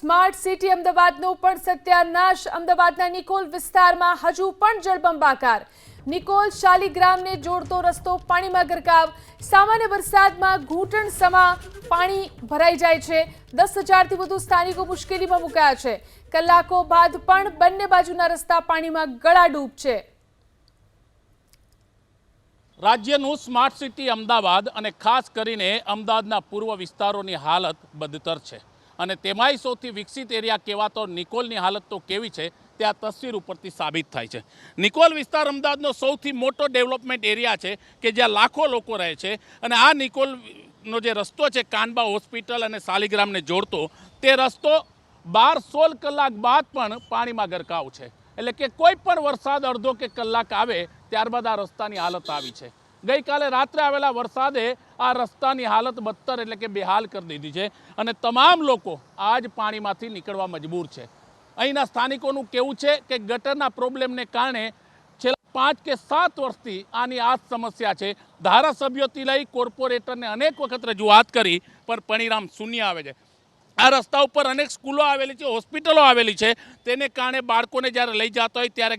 Smart city અમદાવાદનો પણ સત્યાનાશ. અમદાવાદના નિકોલ વિસ્તારમાં હજુ પણ જળબંબાકાર. નિકોલ શાલીગ્રામને જોડતો રસ્તો પાણીમાં ગરકાવ. સામાન્ય વરસાદમાં ઘૂંટણ સમા પાણી ભરાઈ જાય છે. દસ હજારથી વધુ સ્થાનિકો મુશ્કેલીમાં મુકાયા છે. કલાકો બાદ પણ બંને બાજુના રસ્તા પાણીમાં ગળાડૂબ છે. રાજ્યનું સ્માર્ટ સિટી અમદાવાદ અને ખાસ કરીને અમદાવાદના પૂર્વ વિસ્તારોની હાલત બદતર છે. અને તેમાંય સૌથી વિકસિત એરિયા કહેવાતો નિકોલની હાલત તો કેવી છે તે આ તસવીર ઉપરથી સાબિત થાય છે. નિકોલ વિસ્તાર અમદાવાદનો સૌથી મોટો ડેવલપમેન્ટ એરિયા છે કે જ્યાં લાખો લોકો રહે છે અને આ નિકોલનો જે રસ્તો છે કાનબા હોસ્પિટલ અને શાલિગ્રામને જોડતો તે રસ્તો બાર સોળ કલાક બાદ પણ પાણીમાં ગરકાવ છે. એટલે કે કોઈ પણ વરસાદ અડધો કે કલાક આવે ત્યારબાદ આ રસ્તાની હાલત આવી છે. ગઈકાલે રાત્રે આવેલા વરસાદે આ રસ્તાની હાલત બદતર એટલે કે બેહાલ કરી દીધી છે અને તમામ લોકો આ જ પાણીમાંથી નીકળવા મજબૂર છે. અહીંના સ્થાનિકોનું કહેવું છે કે ગટરના પ્રોબ્લેમને કારણે છેલ્લા પાંચ કે સાત વર્ષથી આની આ સમસ્યા છે. ધારાસભ્યોથી લઈ કોર્પોરેટરને અનેક વખત રજૂઆત કરી, પણ પરિણામ શૂન્ય આવે છે. આ રસ્તા ઉપર અનેક સ્કૂલો આવેલી છે, હોસ્પિટલો આવેલી છે. તેને કારણે બાળકોને જ્યારે લઈ જતા હોય ત્યારે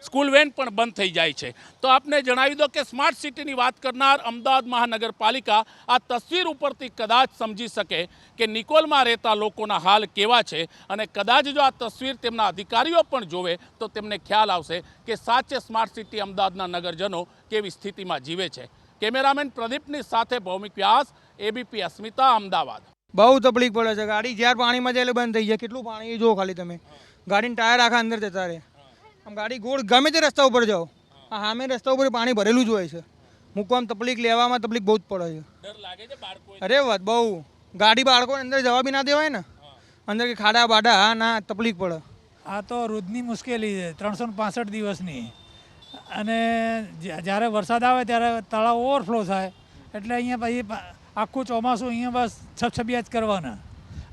સ્કૂલ વેન પણ બંધ થઈ જાય છે. તો આપને જણાવી દો કે સ્માર્ટ સિટીની વાત કરનાર અમદાવાદ મહાનગરપાલિકા આ તસવીર ઉપરથી કદાચ સમજી શકે કે નિકોલમાં રહેતા લોકોના હાલ કેવા છે અને કદાચ જો આ તસવીર તેમના અધિકારીઓ પણ જોવે તો તેમને ખ્યાલ આવશે કે સાચે સ્માર્ટ સિટી અમદાવાદના નગરજનો કેવી સ્થિતિમાં જીવે છે. કેમેરામેન પ્રદીપની સાથે ભૌમિક વ્યાસ, એબીપી અસ્મિતા, અમદાવાદ. બહુ તકલીફ પડે છે ગાડી. જ્યારે પાણીમાં જાય એટલે બંધ થઈ જાય. કેટલું પાણી જો ખાલી તમે. ગાડીના ટાયર આખા અંદર જતા રહે. આમ ગાડી ગોળ ગમે તે રસ્તા ઉપર જાઓ. આ સામે રસ્તા ઉપર પાણી ભરેલું જ હોય છે. મૂકવામાં તકલીફ લેવામાં તકલીફ બહુ જ પડે છે. ડર લાગે છે બાળકો અરે વાત બહુ. ગાડી બાળકો અંદર જવા બી ના દેવાય ને. અંદર કે ખાડા બાડા હા ના તકલીફ પડે. આ તો રોજની મુશ્કેલી છે. ત્રણસો પાસઠ દિવસની. અને જ્યારે વરસાદ આવે ત્યારે તળાવ ઓવરફ્લો થાય. એટલે અહીંયા પછી આખું ચોમાસું અહીંયા બસ છબછબિયા જ કરવાના.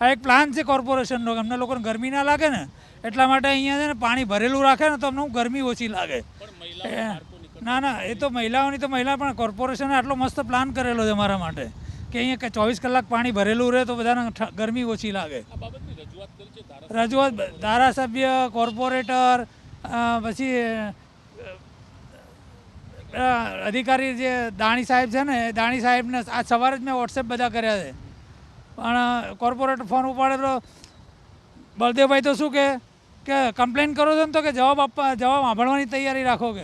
આ એક પ્લાન છે કોર્પોરેશનનો અમને લોકોને ગરમી ના લાગે ને એટલા માટે અહીંયા છે ને પાણી ભરેલું રાખે ને તો અમને ગરમી ઓછી લાગે. ના ના એ તો મહિલાઓની તો મહિલા પણ કોર્પોરેશને આટલો મસ્ત પ્લાન કરેલો છે મારા માટે કે અહીંયા ચોવીસ કલાક પાણી ભરેલું રહે તો બધાને ગરમી ઓછી લાગે. રજૂઆત ધારાસભ્ય કોર્પોરેટર પછી અધિકારી જે દાણી સાહેબ છે ને, એ દાણી સાહેબને આજ સવારે જ મેં વોટ્સએપ બધા કર્યા છે. પણ કોર્પોરેટર ફોન ઉપાડે તો બળદેવભાઈ તો શું કે કે કમ્પ્લેન કરો છો ને તો કે જવાબ આપવા, જવાબ સાંભળવાની તૈયારી રાખો કે?